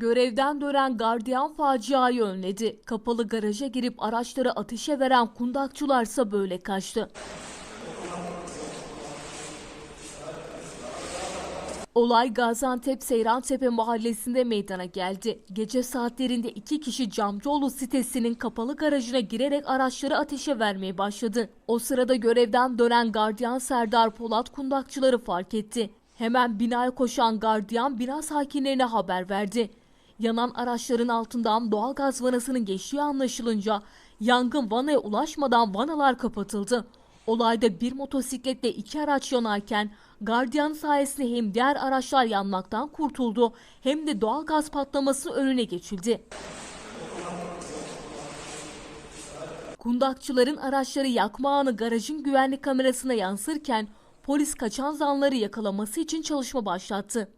Görevden dönen gardiyan faciayı önledi. Kapalı garaja girip araçları ateşe veren kundakçılarsa böyle kaçtı. Olay Gaziantep Seyrantepe mahallesinde meydana geldi. Gece saatlerinde iki kişi Camcıoğlu sitesinin kapalı garajına girerek araçları ateşe vermeye başladı. O sırada görevden dönen gardiyan Serdar Polat kundakçıları fark etti. Hemen binaya koşan gardiyan bina sakinlerine haber verdi. Yanan araçların altından doğal gaz vanasının geçtiği anlaşılınca yangın vanaya ulaşmadan vanalar kapatıldı. Olayda bir motosikletle iki araç yanarken gardiyan sayesinde hem diğer araçlar yanmaktan kurtuldu hem de doğal gaz patlaması önüne geçildi. Kundakçıların araçları yakma anı garajın güvenlik kamerasına yansırken polis kaçan zanları yakalaması için çalışma başlattı.